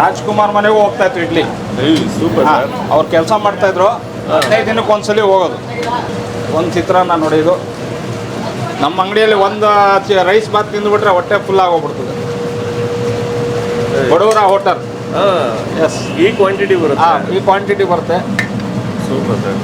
ರಾಜ್ಕುಮಾರ್ ಮನೆಗೂ ಹೋಗ್ತಾ ಇತ್ತು ಇಡ್ಲಿ. ಸೂಪರ್ ಅವ್ರು ಕೆಲಸ ಮಾಡ್ತಾ ಇದ್ರು. ಹದಿನೈದು ದಿನಕ್ಕೆ ಒಂದ್ಸಲಿ ಹೋಗೋದು. ಒಂದು ಚಿತ್ರಾನ್ನ ನೋಡಿದ್ದು. ನಮ್ಮ ಅಂಗಡಿಯಲ್ಲಿ ಒಂದು ರೈಸ್ ಬಾತ್ ತಿಂದುಬಿಟ್ರೆ ಹೊಟ್ಟೆ ಫುಲ್ ಆಗೋಗ್ಬಿಡ್ತದೆ. ಬಡವರ ಹೋಟೆಲ್. ಎಸ್ ಈ ಕ್ವಾಂಟಿಟಿ ಬರುತ್ತೆ. ಈ ಕ್ವಾಂಟಿಟಿ ಬರುತ್ತೆ. ಸೂಪರ್ ಸರ್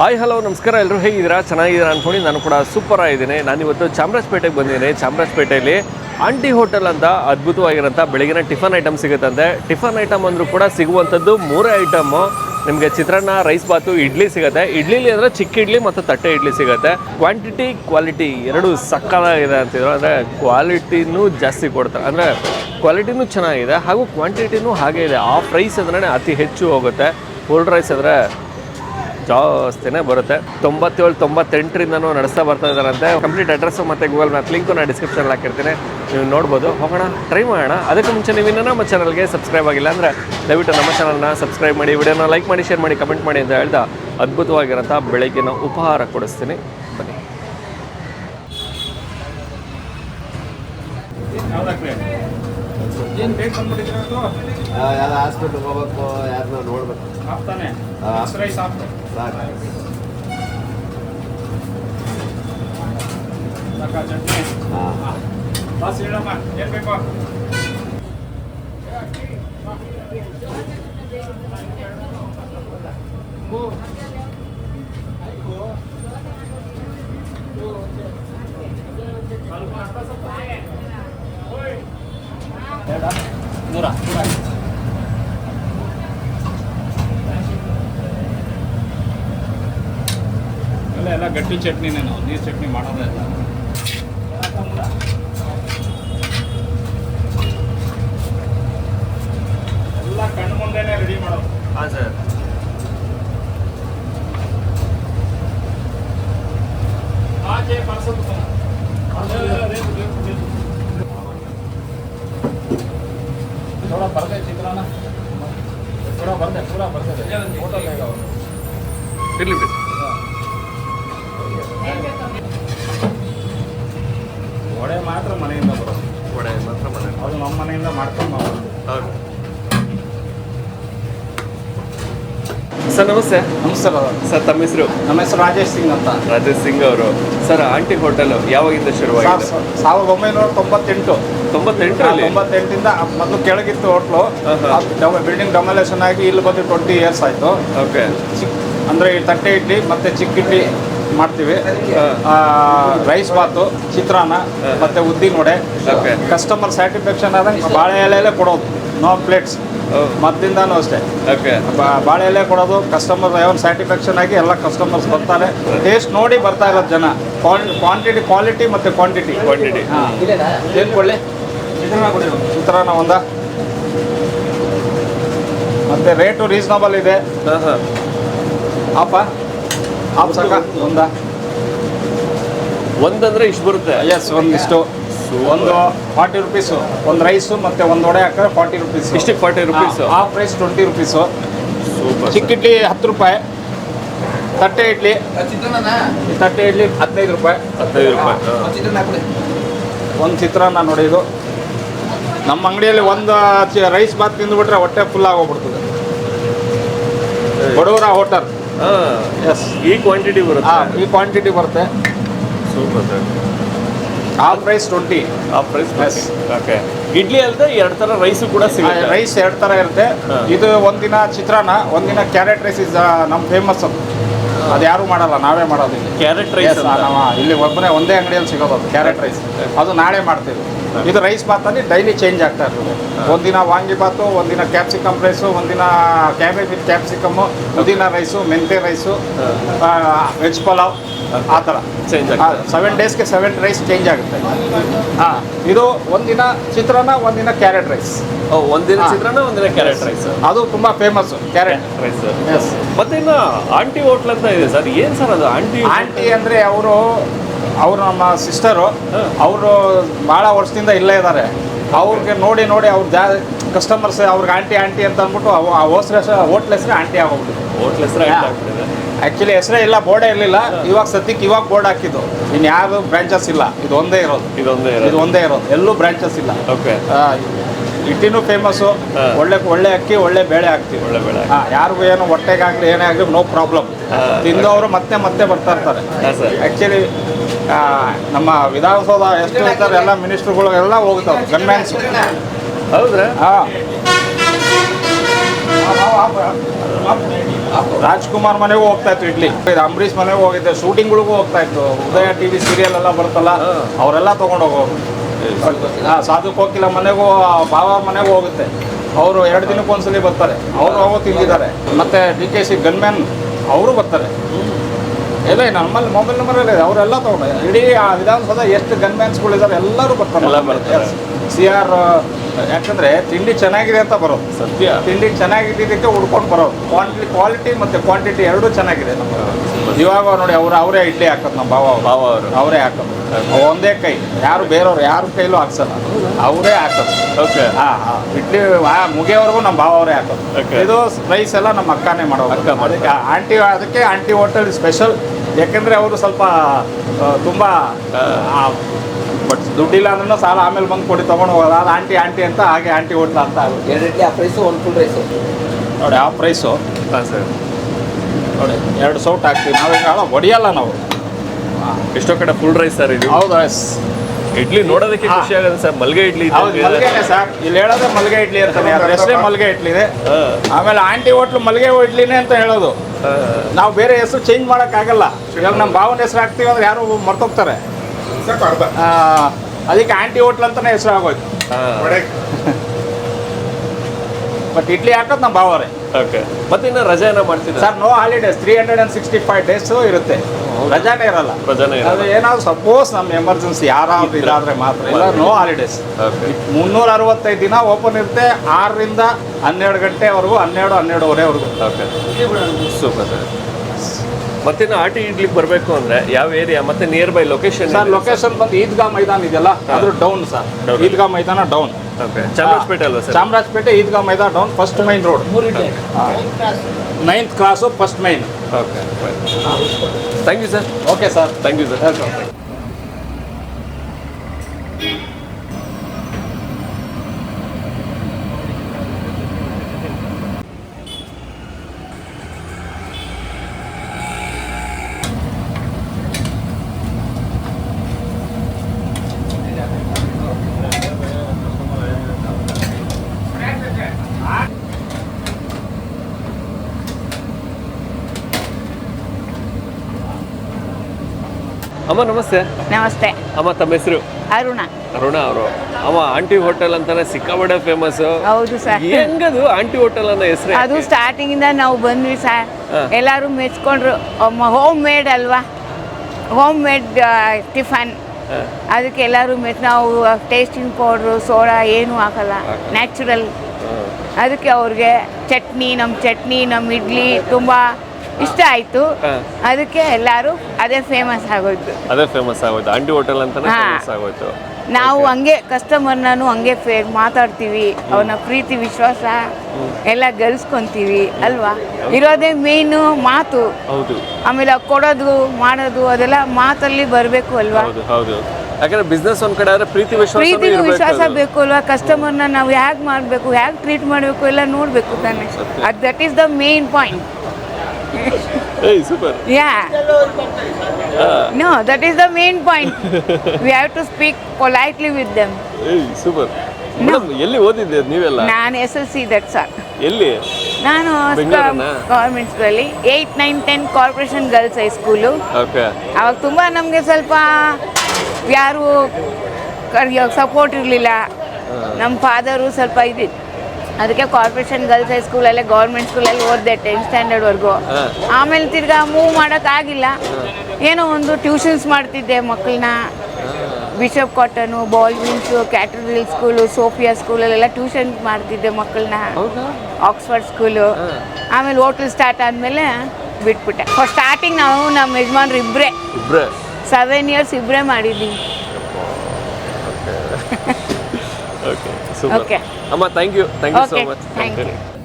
ಹಾಯ್ ಹಲೋ ನಮಸ್ಕಾರ ಎಲ್ಲರೂ. ಹೇಗಿದ್ದೀರಾ? ಚೆನ್ನಾಗಿದ್ದೀರಾ ಅಂದ್ಕೊಂಡು ನಾನು ಕೂಡ ಸೂಪರ್ ಆಗಿದ್ದೀನಿ. ನಾನಿವತ್ತು ಚಾಮರಾಜಪೇಟೆಗೆ ಬಂದಿದ್ದೀನಿ. ಚಾಮರಾಜಪೇಟೆಯಲ್ಲಿ ಆಂಟಿ ಹೋಟೆಲ್ ಅಂತ ಅದ್ಭುತವಾಗಿರೋಂಥ ಬೆಳಗಿನ ಟಿಫನ್ ಐಟಮ್ ಸಿಗುತ್ತಂತೆ. ಟಿಫನ್ ಐಟಮ್ ಅಂದರೂ ಕೂಡ ಸಿಗುವಂಥದ್ದು ಮೂರೇ ಐಟಮ್ಮು ನಿಮಗೆ ಚಿತ್ರಾನ್ನ ರೈಸ್ ಬಾತು, ಇಡ್ಲಿ ಸಿಗುತ್ತೆ. ಇಡ್ಲಿಲಿ ಅಂದರೆ ಚಿಕ್ಕ ಇಡ್ಲಿ ಮತ್ತು ತಟ್ಟೆ ಇಡ್ಲಿ ಸಿಗುತ್ತೆ. ಕ್ವಾಂಟಿಟಿ ಕ್ವಾಲಿಟಿ ಎರಡು ಸಕ್ಕತ್ತಾಗಿದೆ ಅಂತಿದ್ರು. ಅಂದರೆ ಕ್ವಾಲಿಟಿನೂ ಜಾಸ್ತಿ ಕೊಡ್ತಾರೆ. ಅಂದರೆ ಕ್ವಾಲಿಟಿನೂ ಚೆನ್ನಾಗಿದೆ. ಹಾಗೂ ಕ್ವಾಂಟಿಟಿನೂ ಹಾಗೆ ಇದೆ. ಆ ಪ್ರೈಸ್ ಅಂದ್ರೆ ಅತಿ ಹೆಚ್ಚು ಹೋಗುತ್ತೆ. ಫುಲ್ ರೈಸ್ ಅಂದರೆ ಜಾಸ್ತಿನೇ ಬರುತ್ತೆ. ತೊಂಬತ್ತೇಳು, ತೊಂಬತ್ತೆಂಟರಿಂದನೂ ನಡೆಸ್ತಾ ಬರ್ತಾ ಇದ್ದಾರಂತೆ. ಕಂಪ್ಲೀಟ್ ಅಡ್ರೆಸ್ಸು ಮತ್ತು ಗೂಗಲ್ ಮ್ಯಾಪ್ ಲಿಂಕು ನಾನು ಡಿಸ್ಕ್ರಿಪ್ಷನಲ್ಲಿ ಹಾಕಿರ್ತೀನಿ. ನೀವು ನೋಡ್ಬೋದು. ಹೋಗೋಣ ಟ್ರೈ ಮಾಡೋಣ. ಅದಕ್ಕೆ ಮುಂಚೆ ನೀವು ಇನ್ನೂ ನಮ್ಮ ಚಾನಲ್ಗೆ ಸಬ್ಸ್ಕ್ರೈಬ್ ಆಗಿಲ್ಲ ಅಂದರೆ ದಯವಿಟ್ಟು ನಮ್ಮ ಚಾನಲ್ನ ಸಬ್ಸ್ಕ್ರೈಬ್ ಮಾಡಿ ವಿಡಿಯೋನ ಲೈಕ್ ಮಾಡಿ ಶೇರ್ ಮಾಡಿ ಕಮೆಂಟ್ ಮಾಡಿ ಅಂತ ಹೇಳ್ತಾ ಅದ್ಭುತವಾಗಿರೋಂಥ ಬೆಳಗ್ಗಿನ ಉಪಹಾರ ಕೊಡಿಸ್ತೀನಿ. ಬನ್ನಿ. ಏನು ಬೇಕು ಬಂದ್ಬಿಟ್ಟಿದ್ರು ಯಾರು ಹಾಸ್ಪಿಟ್ಲ್ಗೆ ಹೋಗ್ಬೇಕು ಯಾರನ್ನ ನೋಡ್ಬೇಕು. ಆಗ್ತಾನೆ ಹಾ. ರೈಸ್ ಆಗ್ತದೆ ಸಾಕು. ಸಾಕಾ. ಚಟ್ನಿ ಹಾಂ. ಬಾಸ್ ಹೇಳಮ್ಮ ಏನು ಬೇಕು? ಎಲ್ಲ ಎಲ್ಲ ಗಟ್ಟಿ ಚಟ್ನಿನೇ ನಾವು. ನೀರು ಚಟ್ನಿ ಮಾಡೋದೇ ಇಲ್ಲ ಎಲ್ಲ ಕಣ್ಣು ಮುಂದೆನೆ ರೆಡಿ ಮಾಡೋದು. ಹಾಂ, ಸರ್. ಇರಲಿ ಬಿಡಿ. ಒಡೆ ಮಾತ್ರ ಮನೆಯಿಂದ ಬರೋದು. ವಡೆ ಮಾತ್ರ ಮನೆ ಅದು ನಮ್ಮ ಮನೆಯಿಂದ ಮಾಡ್ಕೊಂಡು ಬರೋದು. ಹೌದು. ಸರ್ ನಮಸ್ತೆ. ನಮಸ್ಕಾರ ಸರ್ ತಮ್ಮ ಹೆಸರು? ನಮ್ಮ ಹೆಸರು ರಾಜೇಶ್ ಸಿಂಗ್ ಅಂತ. ರಾಜೇಶ್ ಸಿಂಗ್ ಅವರು. ಸರ್ ಆಂಟಿ ಹೋಟೆಲ್ ಯಾವಾಗಿಂದ ಶುರುವಾಗಿದೆ? ಸಾವ್- ಸಾವಿರದ ಒಂಬೈನೂರ ತೊಂಬತ್ತೆಂಟು. ತೊಂಬತ್ತೆಂಟರಲ್ಲಿ? ತೊಂಬತ್ತೆಂಟಿಂದ ಮೊದಲು ಕೆಳಗಿತ್ತು ಹೋಟ್ಲು. ಬಿಲ್ಡಿಂಗ್ ಡೊಮಲೇಷನ್ ಆಗಿ ಇಲ್ಲಿ ಬಂದು ಟ್ವೆಂಟಿ ಇಯರ್ಸ್ ಆಯಿತು. ಓಕೆ ಚಿಕ್ಕ ಅಂದರೆ ಈ ತಟ್ಟೆ ಇಡ್ಲಿ ಮತ್ತು ಚಿಕ್ಕ ಇಡ್ಲಿ ಮಾಡ್ತೀವಿ. ಆ, ರೈಸ್ ಬಾತು ಚಿತ್ರಾನ್ನ ಹಾ. ಮತ್ತು ಉದ್ದಿನ ವಡೆ. ಕಸ್ಟಮರ್ ಸ್ಯಾಟಿಸ್ಫ್ಯಾಕ್ಷನ್ ಆದಂಗೆ ಬಾಳೆ ಎಲೆಯಲ್ಲೇ ಕೊಡೋದು. ನೋ ಪ್ಲೇಟ್ಸ್ ಮದ್ದಿಂದಾನು ಅಷ್ಟೇ. ಓಕೆ ಬಾ- ಬಾಳೆ ಎಲೆ ಕೊಡೋದು ಕಸ್ಟಮರ್ ಯಾವ ಸ್ಯಾಟಿಸ್ಫ್ಯಾಕ್ಷನ್ ಆಗಿ ಎಲ್ಲ ಕಸ್ಟಮರ್ಸ್ ಬರ್ತಾರೆ. ಟೇಸ್ಟ್ ನೋಡಿ ಬರ್ತಾ ಇರೋದು ಜನ. ಕ್ವಾಂಟಿಟಿ ಕ್ವಾಲಿಟಿ ಮತ್ತು ಕ್ವಾಂಟಿಟಿ ಕ್ವಾಂಟಿಟಿ ಏನು ಕೊಡಲಿ? ಚಿತ್ರಾನ್ನ ಒಂದ? ಮತ್ತು ರೇಟು ರೀಸನಬಲ್ ಇದೆ. ಹಾಂ ಹಾಂ ಆಪ? ಆಪ್ ಸಾಕ? ಒಂದ? ಒಂದಂದ್ರೆ ಇಷ್ಟು ಬರುತ್ತೆ. ಎಸ್ ಒಂದಿಷ್ಟು ಒಂದು ಫಾರ್ಟಿ ರುಪೀಸು ಒಂದು ರೈಸು ಮತ್ತೆ ಒಂದು ವಡೆ ಹಾಕಿದ್ರೆ ಫಾರ್ಟಿ ರುಪೀಸ್ ಇಷ್ಟಕ್ಕೆ ಫಾರ್ಟಿ ರುಪೀಸ್ ಆ ರೈಸ್ ಟ್ವೆಂಟಿ ರುಪೀಸು ಸೂಪರ್ ಚಿಕ್ಕ ಇಡ್ಲಿ ಹತ್ತು ರೂಪಾಯಿ. ತಟ್ಟೆ ಇಡ್ಲಿ. ಈ ತಟ್ಟೆ ಇಡ್ಲಿ ಹದಿನೈದು ರೂಪಾಯಿ. ಹದಿನೈದು ರೂಪಾಯಿ. ಒಂದು ಚಿತ್ರಾನ್ನ ನೋಡಿ ಇದು. ನಮ್ಮ ಅಂಗಡಿಯಲ್ಲಿ ಒಂದು ಚಿ- ರೈಸ್ ಬಾತ್ ತಿಂದುಬಿಟ್ರೆ ಹೊಟ್ಟೆ ಫುಲ್ ಆಗೋಗ್ಬಿಡ್ತದೆ. ಬಡವರ ಹೋಟೆಲ್. ಎಸ್ ಈ ಕ್ವಾಂಟಿಟಿ ಬರುತ್ತೆ. ಹಾಂ ಈ ಕ್ವಾಂಟಿಟಿ ಬರುತ್ತೆ. Super sir rice twenty uh price. Okay idli ಅಲ್ಲದೆ ಎರಡು ಥರ ರೈಸು ಕೂಡ ಸಿಗುತ್ತೆ. ರೈಸ್ ಎರಡು ಥರ ಇರುತ್ತೆ. ಇದು ಒಂದಿನ ಚಿತ್ರಾನ್ನ ಒಂದಿನ ಕ್ಯಾರೆಟ್ ರೈಸ್ ಇಸ್ ನಮ್ಮ ಫೇಮಸ್ ಅದು. ಅದು ಯಾರು ಮಾಡಲ್ಲ ನಾವೇ ಮಾಡೋದು ಕ್ಯಾರೆಟ್ ರೈಸ್ ಆ, ಇಲ್ಲಿ ಒಬ್ಬನೇ ಒಂದೇ ಅಂಗಡಿಯಲ್ಲಿ ಸಿಗೋದು ಕ್ಯಾರೆಟ್ ರೈಸ್ ಅದು ನಾಳೆ ಮಾಡ್ತೀವಿ. ಇದು ರೈಸ್ ಬಾತಲ್ಲಿ ಡೈಲಿ ಚೇಂಜ್ ಆಗ್ತಾ ಇರ್ತದೆ. ಒಂದಿನ ವಾಂಗಿ ಬಾತು ಒಂದಿನ ಕ್ಯಾಪ್ಸಿಕಮ್ ರೈಸು ಒಂದಿನ ಕ್ಯಾಬೇಜ್ ವಿತ್ ಕ್ಯಾಪ್ಸಿಕಮ್ಮು ಪುದೀನ ರೈಸು ಮೆಂತೆ ರೈಸು ವೆಜ್ ಪಲಾವ್ ಆ ಥರ. ಚೇಂಜ್ ಆಗುತ್ತೆ ಸೆವೆನ್ ಡೇಸ್ಗೆ ಸೆವೆನ್ ರೈಸ್ ಚೇಂಜ್ ಆಗುತ್ತೆ. ಹಾಂ ಇದು ಒಂದಿನ ಚಿತ್ರಾನ್ನ ಒಂದಿನ ಕ್ಯಾರೆಟ್ ರೈಸ್ ಒಂದಿನ. ಚಿತ್ರಾನ್ನ ಒಂದಿನ ಕ್ಯಾರೆಟ್ ರೈಸ್ ಅದು ತುಂಬ ಫೇಮಸ್ಸು ಕ್ಯಾರೆಟ್ ರೈಸ್ ಎಸ್ ಮತ್ತೆ ಇನ್ನ ಆಂಟಿ ಹೋಟ್ಲ್ ಅಂತ ಇದೆ ಸರ್. ಏನ್ ಸರ್ ಅದು? ಆಂಟಿ ಆಂಟಿ ಅಂದರೆ ಅವರು ಅವರು ನಮ್ಮ ಸಿಸ್ಟರು ಅವರು ಭಾಳ ವರ್ಷದಿಂದ ಇಲ್ಲೇ ಇದ್ದಾರೆ ಅವ್ರಿಗೆ ನೋಡಿ ನೋಡಿ ಅವ್ರ ಜಾ ಕಸ್ಟಮರ್ಸ್ ಅವ್ರಿಗೆ ಆಂಟಿ ಆಂಟಿ ಅಂತ ಅಂದ್ಬಿಟ್ಟು ಅವು ಆ ಹೋಸ್ರ ಹೆಸರು ಹೋಟ್ಲ್ ಹೆಸರು ಆಂಟಿ ಆಗೋಗ್ಬಿಟ್ಟು ಹೋಟ್ಲ್ ಹೆಸರು ಆ್ಯಕ್ಚುಲಿ ಹೆಸರೇ ಇಲ್ಲ ಬೋರ್ಡೇ ಇರಲಿಲ್ಲ. ಇವಾಗ ಸದ್ಯಕ್ಕೆ ಇವಾಗ ಬೋರ್ಡ್ ಹಾಕಿದ್ದು. ಇನ್ನು ಯಾರು ಬ್ರಾಂಚಸ್ ಇಲ್ಲ. ಇದು ಒಂದೇ ಇರೋದು. ಇದೊಂದೇ ಇದು ಒಂದೇ ಇರೋದು. ಎಲ್ಲೂ ಬ್ರಾಂಚಸ್ ಇಲ್ಲ. ಓಕೆ ಇಟ್ಟಿನೂ ಫೇಮಸ್ಸು ಒಳ್ಳೆ ಒಳ್ಳೆ ಅಕ್ಕಿ ಒಳ್ಳೆ ಬೇಳೆ ಹಾಕ್ತೀವಿ. ಒಳ್ಳೆ ಬೇಳೆ ಹಾಂ ಯಾರಿಗೂ ಏನು ಹೊಟ್ಟೆಗಾಗಲಿ ಏನೇ ಆಗಲಿ ನೋ ಪ್ರಾಬ್ಲಮ್. ತಿಂದವರು ಮತ್ತೆ ಮತ್ತೆ ಬರ್ತಾ ಇರ್ತಾರೆ. ಆ್ಯಕ್ಚುಲಿ ನಮ್ಮ ವಿಧಾನಸೌಧ ಎಷ್ಟು ಇರ್ತಾರೆ ಎಲ್ಲ ಮಿನಿಸ್ಟ್ರುಗಳು ಎಲ್ಲ ಹೋಗ್ತಾವೆ ಗನ್ಮ್ಯಾನ್ಸ್. ಹೌದ್ರಾ? ಹಾಂ. ರಾಜ್ಕುಮಾರ್ ಮನೆಗೂ ಹೋಗ್ತಾ ಇತ್ತು ಇಡ್ಲಿ. ಅಂಬರೀಶ್ ಅಂಬರೀಷ್ ಮನೆಗೂ ಹೋಗಿದ್ದೆ ಶೂಟಿಂಗ್ಗಳಿಗೂ ಹೋಗ್ತಾ ಇತ್ತು. ಉದಯ ಟಿ ವಿ ಸೀರಿಯಲ್ ಎಲ್ಲ ಬರುತ್ತಲ್ಲ ಹಾ. ಅವರೆಲ್ಲ ತಗೊಂಡೋಗೋರು ಹಾಂ ಸಾಧು ಕೋಕಿಲ ಮನೆಗೂ ಬಾಬಾ ಮನೆಗೂ ಹೋಗುತ್ತೆ. ಅವರು ಎರಡು ದಿನಕ್ಕೊಂದ್ಸಲಿ ಬರ್ತಾರೆ. ಅವರು ಅವತ್ತು ತಿಂದಿದ್ದಾರೆ. ಮತ್ತೆ ಡಿ ಕೆ ಸಿ ಗನ್ಮ್ಯಾನ್ ಅವರು ಬರ್ತಾರೆ. ಇಲ್ಲ ನಮ್ಮಲ್ಲಿ ಮೊಬೈಲ್ ನಂಬರ್ ಇದೆ ಅವರೆಲ್ಲ ತೊಗೊಂಡು ಇಡೀ ಆ ವಿಧಾನಸೌಧ ಎಷ್ಟು ಗನ್ಮ್ಯಾನ್ಸ್ಗಳಿದ್ದಾರೆ ಎಲ್ಲರೂ ಬರ್ತಾರೆ. ಎಲ್ಲ ಬರ್ತಾರೆ. ಸಿ ಆರ್ ಯಾಕಂದ್ರೆ ತಿಂಡಿ ಚೆನ್ನಾಗಿದೆ ಅಂತ ಬರೋದು. ಸತ್ಯ ತಿಂಡಿ ಚೆನ್ನಾಗಿದ್ದಕ್ಕೆ ಹುಡ್ಕೊಂಡು ಬರೋದು. ಕ್ವಾಂಟಿಟಿ ಕ್ವಾಲಿಟಿ ಮತ್ತು ಕ್ವಾಂಟಿಟಿ ಎರಡೂ ಚೆನ್ನಾಗಿದೆ ನಮ್ಮ ಇವಾಗ ನೋಡಿ ಅವ್ರು ಅವರೇ ಇಡ್ಲಿ ಹಾಕೋದು ನಮ್ಮ ಭಾವ. ಭಾವ ಅವರು. ಅವರೇ ಹಾಕೋದು. ಒಂದೇ ಕೈ. ಯಾರು ಬೇರೆಯವ್ರು ಯಾರ ಕೈಲೂ ಹಾಕ್ಸಲ್ಲ. ಅವರೇ ಹಾಕೋದು. ಓಕೆ ಹಾಂ ಹಾಂ. ಇಡ್ಲಿ ಆ- ಮುಗಿಯೋವರೆಗೂ ನಮ್ಮ ಭಾವ ಅವರೇ ಹಾಕೋದು. ಇದು ರೈಸ್ ಎಲ್ಲ ನಮ್ಮ ಅಕ್ಕನೇ ಮಾಡೋದು. ಅಕ್ಕ. ಅದಕ್ಕೆ ಆಂಟಿ ಅದಕ್ಕೆ ಆಂಟಿ ಹೋಟೆಲ್ ಸ್ಪೆಷಲ್ ಯಾಕಂದರೆ ಅವರು ಸ್ವಲ್ಪ ತುಂಬ ಬಟ್ ದುಡ್ಡಿಲ್ಲ ಅಂದ್ರೆ ಸಾಲ ಆಮೇಲೆ ಬಂದು ಕೊಡಿ ತಗೊಂಡು ಹೋಗೋದು. ಅದು ಆಂಟಿ ಆಂಟಿ ಅಂತ ಹಾಗೆ ಆಂಟಿ ಓಡ್ತಾ ಅಂತ ಆಗುತ್ತೆ. ಎರಡು ಇಡ್ಲಿ ಆ ಪ್ರೈಸು ಒಂದು ಫುಲ್ ರೈಸು ನೋಡಿ ಆ ಪ್ರೈಸು ಹಾಂ ಸರ್. ನೋಡಿ ಎರಡು ಸೌಟ್ ಹಾಕ್ತೀವಿ. ನಾವೇನು ಹೊಡಿಯಲ್ಲ ನಾವು. ಎಷ್ಟೋ ಕಡೆ ಫುಲ್ ರೈಸ್ ಸರ್ ಇದು. ಹೌದು ಇಡ್ಲಿ ನೋಡೋದಕ್ಕೆ. ಖುಷಿ ಆಗುತ್ತೆ ಸರ್. ಮಲ್ಗೆ ಇಡ್ಲಿ. ಮಲ್ಗೆನೆ ಸರ್ ಇಲ್ಲಿ ಹೇಳೋದೇ ಮಲ್ಗೆ ಇಡ್ಲಿ ಅಂತಾನೆ ಅದ್ರ ಹೆಸರೇ ಮಲ್ಗೆ ಇಡ್ಲಿ ಇದೆ. ಆಮೇಲೆ ಆಂಟಿ ಹೋಟ್ಲು ಮಲ್ಗೆ ಇಡ್ಲಿನೇ ಅಂತ ಹೇಳೋದು. ನಾವು ಬೇರೆ ಹೆಸರು ಚೇಂಜ್ ಮಾಡೋಕ್ಕಾಗಲ್ಲ. ಇವಾಗ ನಮ್ಮ ಭಾವನ ಹೆಸರು ಹಾಕ್ತೀವಿ ಅಂದ್ರೆ ಯಾರು ಮರ್ತೋಗ್ತಾರೆ. ಅದಕ್ಕೆ ಆಂಟಿ ಹೋಟ್ಲ್ ಅಂತಾನೆ ಹೆಸರು ಆಗೋಯ್ತು. ಬಟ್ ಇಡ್ಲಿ ಹಾಕೋದು ನಮ್ಮ ಭಾವರೇ. ಓಕೆ ಮತ್ತೆ ಇನ್ನು ರಜೆ ಏನೋ ಮಾಡ್ತಿದ್ದಾರೆ sir no holidays three hundred and sixty five days ಇರುತ್ತೆ ರಜಾನೇ ಇರಲ್ಲ. ರಜಾನೇ ಇರಲ್ಲ. ಅದು ಏನಾದ್ರು ಸಪೋಸ್ ನಮ್ಮ ಎಮರ್ಜೆನ್ಸಿ ಯಾರಾದ್ರೂ ಇದಾದ್ರೆ ಮಾತ್ರ. ಇಲ್ಲ ನೋ ಹಾಲಿಡೇಸ್ ಓಕೆ ಮುನ್ನೂರ ಅರವತ್ತೈದು ದಿನ ಓಪನ್ ಇರುತ್ತೆ. ಆರರಿಂದ ಹನ್ನೆರಡು ಗಂಟೆವರೆಗೂ ಹನ್ನೆರಡು ಹನ್ನೆರಡುವರೆವರೆಗೂ. ಓಕೆ ಸೂಪರ್ ಸರ್ ಮತ್ತಿನ್ನು ಆಟಿ ಇಡ್ಲಿಕ್ಕೆ ಬರಬೇಕು ಅಂದ್ರೆ ಯಾವ ಏರಿಯಾ ಮತ್ತೆ near by location sir location ಬಂದು ಈದ್ಗಾ ಮೈದಾನ ಇದೆಯಲ್ಲ ಅದ್ರ down sir. Idgah Maidan down okay Chamarajpet ಅಲ್ವಾ sir Chamarajpet Idgah Maidan down first main road ninth cross first main okay thank you sir okay sir thank you sir ಅಮ್ಮ ನಮಸ್ತೆ. ನಮಸ್ತೆ. ಅಮ್ಮ ತಮ್ಮ ಹೆಸರು? ಅರುಣ. ಅರುಣ ಅವರು. ಅಮ್ಮ ಆಂಟಿ ಹೋಟೆಲ್ ಅಂತಾನೆ ಸಿಕ್ಕಾಪಟ್ಟೆ ಫೇಮಸ್ ಹೌದು ಸರ್. ಹೆಂಗದು ಆಂಟಿ ಹೋಟೆಲ್ ಅನ್ನೋ ಹೆಸರು? ಅದು ಸ್ಟಾರ್ಟಿಂಗ್ ಇಂದ ನಾವು ಬಂದ್ವಿ ಸರ್. ಎಲ್ಲಾರು ಮೆಚ್ಕೊಂಡ್ರು. ಹೋಮ್ ಮೇಡ್ ಅಲ್ವಾ? ಹೋಮ್ ಮೇಡ್ ಟಿಫನ್ ಅದಕ್ಕೆ ಎಲ್ಲರೂ ಮೆಚ್ ನಾವು ಟೇಸ್ಟಿಂಗ್ ಪೌಡ್ರು ಸೋಡಾ ಏನು ಹಾಕಲ್ಲ. ನ್ಯಾಚುರಲ್ ಅದಕ್ಕೆ ಅವ್ರಿಗೆ ಚಟ್ನಿ ನಮ್ಮ ಚಟ್ನಿ ನಮ್ಮ ಇಡ್ಲಿ ತುಂಬ ಇಷ್ಟ ಆಯ್ತು. ಅದಕ್ಕೆ ಎಲ್ಲರೂ ಅದೇ ಫೇಮಸ್ ಆಗೋಯ್ತು. ಅದೇ ಫೇಮಸ್ ಆಗೋಯ್ತು. ಅಂಡಿ ಹೋಟೆಲ್ ಅಂತ. ಫೇಮಸ್ ಆಗೋಯ್ತು. ನಾವು ಹಂಗೆ ಕಸ್ಟಮರ್ನೂ ಹಂಗೆ ಫೇ ಮಾತಾಡ್ತೀವಿ. ಅವನ ಪ್ರೀತಿ ವಿಶ್ವಾಸ ಎಲ್ಲ ಗಳಿಸ್ಕೊಂತೀವಿ ಅಲ್ವಾ? ಇರೋದೇ ಮೇಯ್ನು ಮಾತು. ಆಮೇಲೆ ಕೊಡೋದು ಮಾಡೋದು ಅದೆಲ್ಲ ಮಾತಲ್ಲಿ ಬರಬೇಕು ಅಲ್ವಾ? ಯಾಕಂದ್ರೆ ಬಿಸ್ನೆಸ್ ಒಂದ್ ಕಡೆ ಆದ್ರೆ ಪ್ರೀತಿ ವಿಶ್ವಾಸ ಪ್ರೀತಿ ವಿಶ್ವಾಸ ಬೇಕು ಅಲ್ವಾ? ಕಸ್ಟಮರ್ನ ನಾವು ಹೇಗೆ ಮಾಡಬೇಕು ಹೇಗೆ ಟ್ರೀಟ್ ಮಾಡಬೇಕು ಎಲ್ಲ ನೋಡಬೇಕು ತಾನೆ. ಅದು that is the main point ಏಯ್ super you know that is the main point we have to speak politely with them ಏಯ್ ಸೂಪರ್ ಮೇಡಮ್ ಎಲ್ಲಿ ಓದಿದ್ದೆ ನೀವೆಲ್ಲ? ನಾನು S L C that sir ಎಲ್ಲಿ? ನಾನು? ಗೌರ್ಮೆಂಟ್ ಸ್ಕೂಲಲ್ಲಿ eight nine ten corporation girls high school okay ಅವಾಗ ತುಂಬ ನಮಗೆ ಸ್ವಲ್ಪ ಯಾರು ಸಪೋರ್ಟ್ ಇರಲಿಲ್ಲ. ನಮ್ಮ ಫಾದರು ಸ್ವಲ್ಪ ಇದು ಅದಕ್ಕೆ ಕಾರ್ಪೊರೇಷನ್ ಗರ್ಲ್ಸ್ ಹೈಸ್ಕೂಲಲ್ಲೇ ಗೌರ್ಮೆಂಟ್ ಸ್ಕೂಲಲ್ಲಿ ಓದಿದೆ ಟೆಂತ್ ಸ್ಟ್ಯಾಂಡರ್ಡ್ವರೆಗೂ ಆಮೇಲೆ ತಿರ್ಗಾ ಮೂವ್ ಮಾಡೋಕ್ಕಾಗಿಲ್ಲ ಏನೋ ಒಂದು ಟ್ಯೂಷನ್ಸ್ ಮಾಡ್ತಿದ್ದೆ ಮಕ್ಕಳನ್ನ Bishop Cotton Baldwins Cathedral school Sophia ಸ್ಕೂಲಲ್ಲೆಲ್ಲ tuition ಮಾಡ್ತಿದ್ದೆ ಮಕ್ಕಳನ್ನ ಆಕ್ಸ್ಫರ್ಡ್ ಸ್ಕೂಲು ಆಮೇಲೆ ಹೋಟ್ಲ್ ಸ್ಟಾರ್ಟ್ ಆದಮೇಲೆ ಬಿಟ್ಬಿಟ್ಟೆ. ಫಸ್ಟ್ ಸ್ಟಾರ್ಟಿಂಗ್ ನಾವು ನಮ್ಮ ಯಜಮಾನ್ರು ಇಬ್ಬರೇ ಸೆವೆನ್ ಇಯರ್ಸ್ ಇಬ್ಬರೇ ಮಾಡಿದ್ದೀವಿ ಓಕೆ ಸೂಪರ್ Okay. ಅಮ್ಮ thank you thank you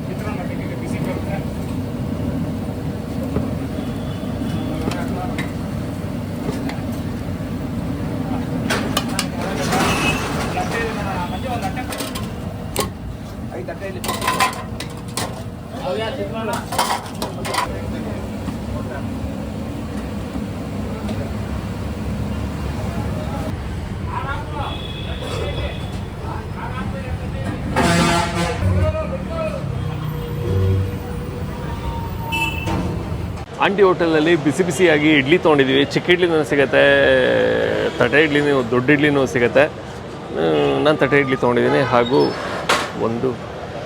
aunty ಹೋಟೆಲಲ್ಲಿ ಬಿಸಿ ಬಿಸಿಯಾಗಿ ಇಡ್ಲಿ ತೊಗೊಂಡಿದ್ದೀವಿ. ಚಿಕ್ಕ ಇಡ್ಲಿನೂ ಸಿಗುತ್ತೆ, ತಟೆ ಇಡ್ಲಿನೂ, ದೊಡ್ಡ ಇಡ್ಲಿನೂ ಸಿಗುತ್ತೆ. ನಾನು ತಟೆ ಇಡ್ಲಿ ತೊಗೊಂಡಿದ್ದೀನಿ. ಹಾಗೂ ಒಂದು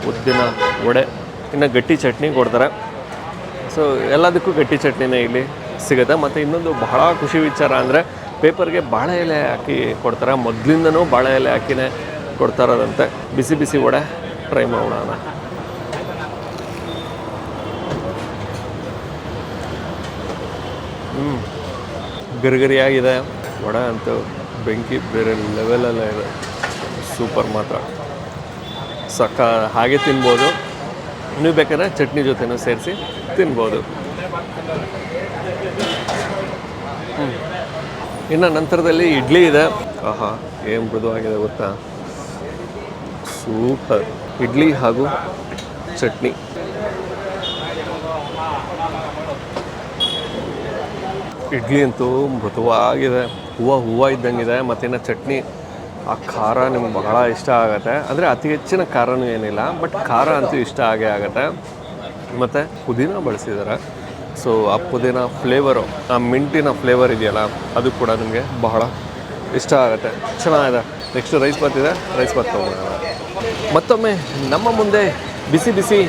ಉದ್ದಿನ ವಡೆ, ಇನ್ನು ಗಟ್ಟಿ ಚಟ್ನಿ ಕೊಡ್ತಾರೆ. ಸೊ ಎಲ್ಲದಕ್ಕೂ ಗಟ್ಟಿ ಚಟ್ನಿನೇ ಇಲ್ಲಿ ಸಿಗುತ್ತೆ. ಮತ್ತು ಇನ್ನೊಂದು ಬಹಳ ಖುಷಿ ವಿಚಾರ ಅಂದರೆ, ಪೇಪರ್ಗೆ ಬಾಳೆ ಎಲೆ ಹಾಕಿ ಕೊಡ್ತಾರೆ. ಮೊದಲಿಂದನೂ ಬಾಳೆ ಎಲೆ ಹಾಕಿನೇ ಕೊಡ್ತಾರದಂತೆ ಬಿಸಿ ಬಿಸಿ ವಡೆ, ಟ್ರೈ ಮಾಡೋಣ. ಗರಿಗರಿಯಾಗಿದೆ. ವಡೆ ಅಂತೂ ಬೆಂಕಿ ಬೇರೆ ಲೆವೆಲಲ್ಲೇ ಇದೆ. ಸೂಪರ್ ಮಾತ್ರ. ಸಕ್ಕ ಹಾಗೆ ತಿನ್ಬೋದು. ನೀವು ಬೇಕಾದ್ರೆ ಚಟ್ನಿ ಜೊತೆನೂ ಸೇರಿಸಿ ತಿನ್ಬೋದು. ಹ್ಮ್. ಇನ್ನು ನಂತರದಲ್ಲಿ ಇಡ್ಲಿ ಇದೆ. ಆಹಾ, ಏನು ಮೃದುವಾಗಿದೆ ಗೊತ್ತಾ? ಸೂಪರ್. ಇಡ್ಲಿ ಹಾಗೂ ಚಟ್ನಿ. ಇಡ್ಲಿ ಅಂತೂ ಮೃದುವಾಗಿದೆ. ಹೂವು ಹೂವು ಇದ್ದಂಗಿದೆ ಮತ್ತಿನ್ನು ಚಟ್ನಿ. ಆ ಖಾರ ನಿಮ್ಗೆ ಬಹಳ ಇಷ್ಟ ಆಗುತ್ತೆ. ಅಂದರೆ ಅತಿ ಹೆಚ್ಚಿನ ಖಾರನೂ ಏನಿಲ್ಲ ಬಟ್ ಖಾರ ಅಂತೂ ಇಷ್ಟ ಆಗೇ ಆಗುತ್ತೆ. ಮತ್ತು ಪುದೀನ ಬಳಸಿದ್ದಾರೆ ಸೊ ಆ ಪುದೀನ ಫ್ಲೇವರು ಆ ಮಿಂಟಿನ ಫ್ಲೇವರ್ ಇದೆಯಲ್ಲ, ಅದು ಕೂಡ ನಿಮಗೆ ಬಹಳ ಇಷ್ಟ ಆಗುತ್ತೆ. ಚೆನ್ನಾಗಿದೆ. ನೆಕ್ಸ್ಟ್ ರೈಸ್ ಬಾತ್ ಇದೆ. ರೈಸ್ ಬಾತ್ ಮತ್ತೊಮ್ಮೆ ನಮ್ಮ ಮುಂದೆ ಬಿಸಿ ಬಿಸಿ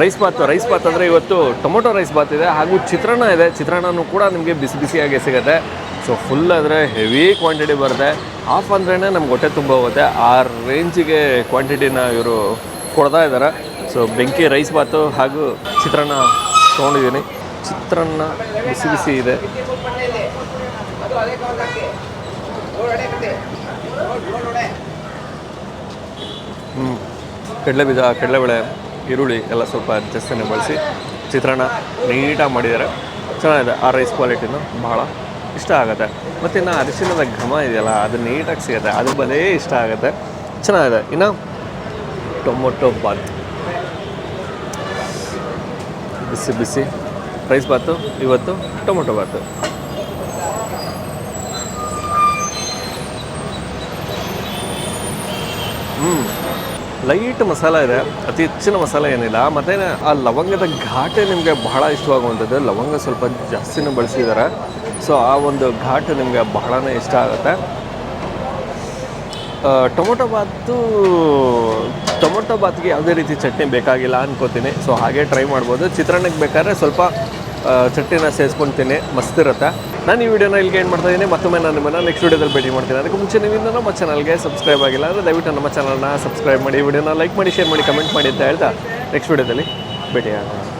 ರೈಸ್ ಬಾತ್ ರೈಸ್ ಬಾತ್ ಅಂದರೆ ಇವತ್ತು ಟೊಮೊಟೊ ರೈಸ್ ಬಾತ್ ಇದೆ ಹಾಗೂ ಚಿತ್ರಾನ್ನ ಇದೆ. ಚಿತ್ರಾನ್ನನೂ ಕೂಡ ನಿಮಗೆ ಬಿಸಿ ಬಿಸಿಯಾಗಿ ಸಿಗುತ್ತೆ. ಸೊ ಫುಲ್ ಅಂದರೆ ಹೆವಿ ಕ್ವಾಂಟಿಟಿ ಬರುತ್ತೆ. ಆಫ್ ಅಂದ್ರೇ ನಮ್ಗೆ ಹೊಟ್ಟೆ ತುಂಬ ಹೋಗುತ್ತೆ. ಆ ರೇಂಜಿಗೆ ಕ್ವಾಂಟಿಟಿನ ಇವರು ಕೊಡ್ತಾ ಇದ್ದಾರೆ ಸೊ ಬೆಂಕಿ ರೈಸ್ ಬಾತು ಹಾಗೂ ಚಿತ್ರಾನ್ನ ತೊಗೊಂಡಿದ್ದೀನಿ ಚಿತ್ರಾನ್ನ ಬಿಸಿ ಬಿಸಿ ಇದೆ. ಹ್ಞೂ ಕಡಲೆ ಬೀಜ ಕಡಲೆಬೇಳೆ. ಈರುಳ್ಳಿ ಎಲ್ಲ ಸ್ವಲ್ಪ ಜಾಸ್ತಿನೇ ಬಳಸಿ ಚಿತ್ರಾನ್ನ ನೀಟಾಗಿ ಮಾಡಿದ್ದಾರೆ. ಚೆನ್ನಾಗಿದೆ. ಆ ರೈಸ್ ಕ್ವಾಲಿಟಿನೂ ಭಾಳ ಇಷ್ಟ ಆಗುತ್ತೆ. ಮತ್ತು ಇನ್ನು ಅರಿಶಿನದ ಘಮ ಇದೆಯಲ್ಲ, ಅದು ನೀಟಾಗಿ ಸಿಗುತ್ತೆ. ಅದು ಬದೇ ಇಷ್ಟ ಆಗುತ್ತೆ. ಚೆನ್ನಾಗಿದೆ. ಇನ್ನು ಟೊಮೊಟೊ ಬಾತ್. ಬಿಸಿ ಬಿಸಿ ರೈಸ್ ಬಾತು, ಇವತ್ತು ಟೊಮೊಟೊ ಬಾತು. ಲೈಟ್ ಮಸಾಲ ಇದೆ, ಅತಿ ಹೆಚ್ಚಿನ ಮಸಾಲೆ ಏನಿಲ್ಲ, ಮತ್ತು ಆ ಲವಂಗದ ಘಾಟೆ ನಿಮಗೆ ಬಹಳ ಇಷ್ಟವಾಗುವಂಥದ್ದು. ಲವಂಗ ಸ್ವಲ್ಪ ಜಾಸ್ತಿನೂ ಬಳಸಿದ್ದಾರೆ. ಸೊ ಆ ಒಂದು ಘಾಟ್ ನಿಮಗೆ ಬಹಳನೇ ಇಷ್ಟ ಆಗುತ್ತೆ. ಟೊಮೊಟೊ ಬಾತು ಟೊಮೊಟೊ ಬಾತ್ಗೆ ಯಾವುದೇ ರೀತಿ ಚಟ್ನಿ ಬೇಕಾಗಿಲ್ಲ ಅನ್ಕೋತೀನಿ. ಸೊ ಹಾಗೆ ಟ್ರೈ ಮಾಡ್ಬೋದು. ಚಿತ್ರಾನ್ನಕ್ಕೆ ಬೇಕಾದ್ರೆ ಸ್ವಲ್ಪ ಚಟ್ನಿನ ಸೇರಿಸ್ಕೊಳ್ತೀನಿ ಮಸ್ತ್ ಇರುತ್ತೆ. ನಾನು ಈ ವಿಡಿಯೋನ ಇಲ್ಲಿಗೆ ಏನು ಮಾಡ್ತಾ ಇದ್ದೀನಿ ಮತ್ತೊಮ್ಮೆ ನಾನು ನಿಮ್ಮನ್ನು ನೆಕ್ಸ್ಟ್ ವಿಡಿಯೋದಲ್ಲಿ ಭೇಟಿ ಮಾಡ್ತೀನಿ. ಅದಕ್ಕೆ ಮುಂಚೆ ನೀವು ಇನ್ನೂ ನಮ್ಮ ಚಾನಲ್ಗೆ ಸಬ್ಸ್ಕ್ರೈಬ್ ಆಗಿಲ್ಲ ಅಂದರೆ ದಯವಿಟ್ಟು ನಮ್ಮ ಚಾನಲ್ನ ಸಬ್ಸ್ಕ್ರೈಬ್ ಮಾಡಿ, ವಿಡಿಯೋನ ಲೈಕ್ ಮಾಡಿ ಶೇರ್ ಮಾಡಿ ಕಮೆಂಟ್ ಮಾಡಿ ಅಂತ ಹೇಳ್ತಾ ನೆಕ್ಸ್ಟ್ ವಿಡಿಯೋದಲ್ಲಿ ಭೇಟಿ ಆಗೋಣ